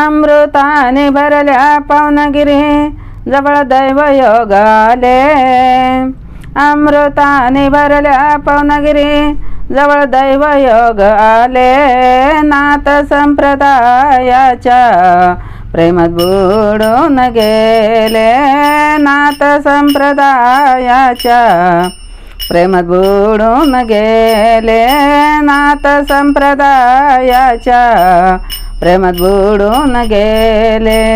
अमृताने भरल्या पावनगिरी जवळ दैव योगाले. अमृताने भरल्या पावनगिरी जवळ दैव योग आले नाथ संप्रदायाच्या प्रेमात बुडून गेले. नाथ संप्रदायाच्या प्रेमात बुडून गेले नाथ संप्रदायाच्या. प्रेमात बुडून गेले.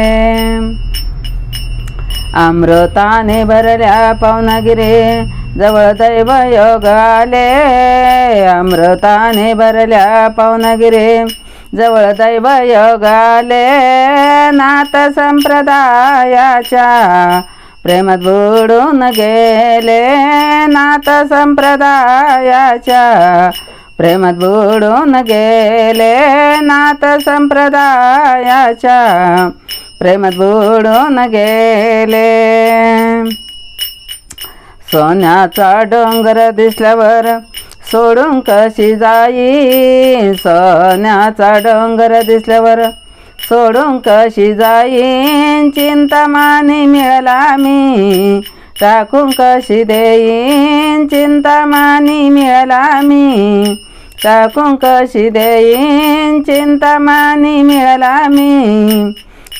अमृताने भरल्या पावनागिरी जवळ दैव योग आले. अमृताने भरल्या पावनागिरी जवळ दैव योग आले. नाथ संप्रदायाच्या. प्रेमात बुडून गेले नात संप्रदायाच्या. प्रेमात बुडून गेले नात संप्रदायाच्या. प्रेमात बुडून गेले. सोन्याचा डोंगर दिसल्यावर सोडून कशी जाई? सोन्याचा डोंगर दिसल्यावर सोडून कशी जाईन? चिंतामानी मिळाला मी. टाकून कशी देईन? चिंतामानी मिळाला मी. टाकून कशी देईन? चिंतामानी मिळाला मी.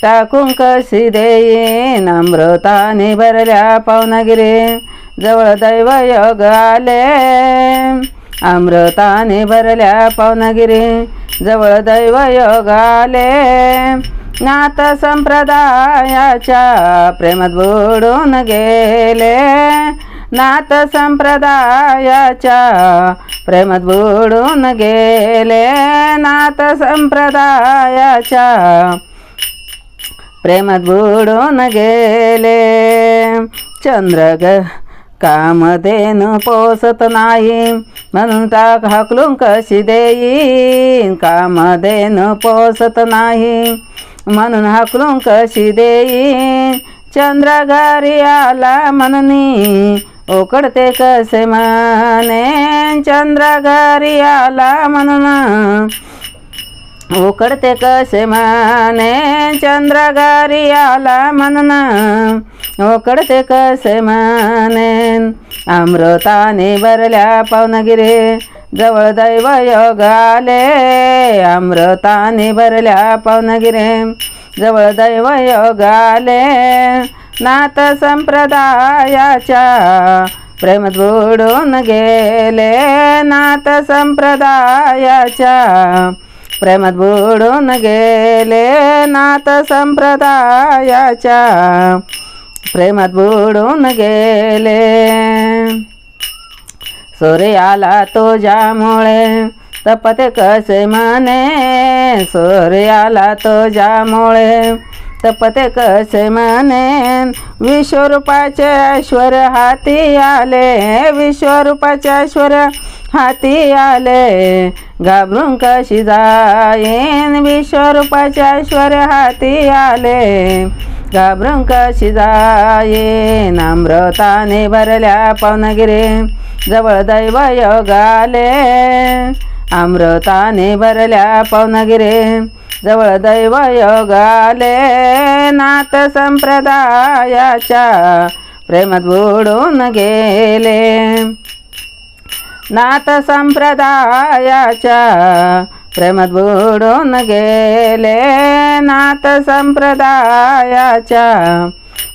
टाकून कशी देईन? अमृताने भरल्या पावनागिरी. जवळ दैव योग आले. अमृताने भरल्या पावनागिरी. जवळ दैव योग नात संप्रदायाच्या प्रेमात बुडून गेले. नात संप्रदायाच्या प्रेमात बुडून गेले. नात संप्रदायाच्या प्रेमात बुडून गेले. चंद्रग कामधेनु पोसत नाही. म्हणून टाक हाकलून कशी देईन? कामधेनु पोसत नाही. म्हणून हाकलून कशी देईन? चंद्र घरी आला म्हणनी ओकडते कसे माने चंद्र घरी आला म्हणून उकडते कसे माने चंद्रगारी आला म्हणून. उकडते कसे माने अमृताने भरल्या पावनगिरे. जवळ दैव योग आले. अमृताने भरल्या पावनगिरी. जवळ दैव योग आले. नात संप्रदायाच्या प्रेम बुडून गेले. नात संप्रदायाच्या प्रेमात बुडून गेले नाथ संप्रदायाच्या. प्रेमात बुडून गेले. सोरे आला तो ज्यामुळे तपते कसे मने? सोरे आला तो ज्यामुळे तपते कसे माने? विश्वरूपाचे ऐश्वर हाती आले विश्वरूपाचे ऐश्वर हाती आले घाबरून कशी जाईन? विश्वरूपाच्या ऐश्वर हाती आले घाबरून कशी जाईन? अमृताने भरल्या पावनगिरी जवळ दैव योग आले. अमृताने भरल्या पावनगिरी जवळ दैव योग आले. नाथ संप्रदायाच्या प्रेमात बुडून गेले. नाथ संप्रदायाच्या प्रेमात बुडून गेले. नाथ संप्रदायाच्या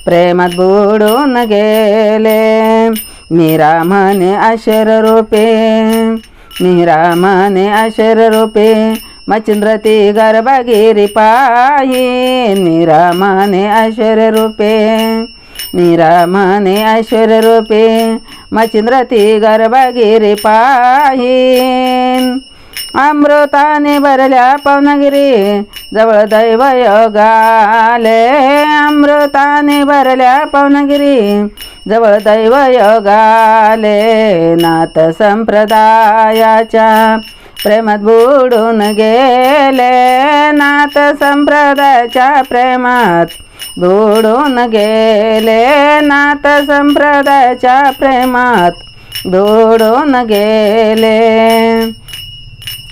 प्रेमात बुडून गेले. मीरा म्हणे अशर रूपे मीरा म्हणे अशर रूपे मचिंद्र ती गर्भगिरी पायी मीरा म्हणे अशर रूपे मीरा ऐश्वर रूपे मचिंद्रती गर्भगिरी पाहीन. अमृताने भरल्या पावनगिरी जवळ दैव योगाले अमृताने भरल्या पावनगिरी जवळ दैव योगाले नाथ संप्रदायाच्या प्रेमात बुडून गेले नाथ संप्रदायाच्या प्रेमात. बुडून गेले नाथ संप्रदायाच्या प्रेमात. बुडून गेले.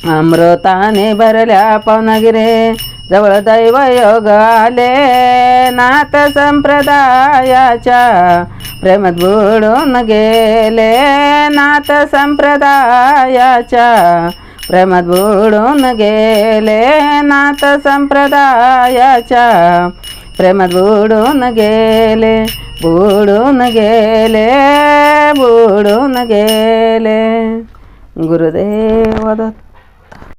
अमृताने भरल्या पवनगिरे जवळ दैव योग आले नाथ संप्रदायाच्या प्रेमात बुडून गेले नाथ संप्रदायाच्या प्रेमात बुडून गेले नाथ संप्रदायाच्या प्रेमात बुडून गेले बुडून गेले बुडून गेले गुरुदेव दत्त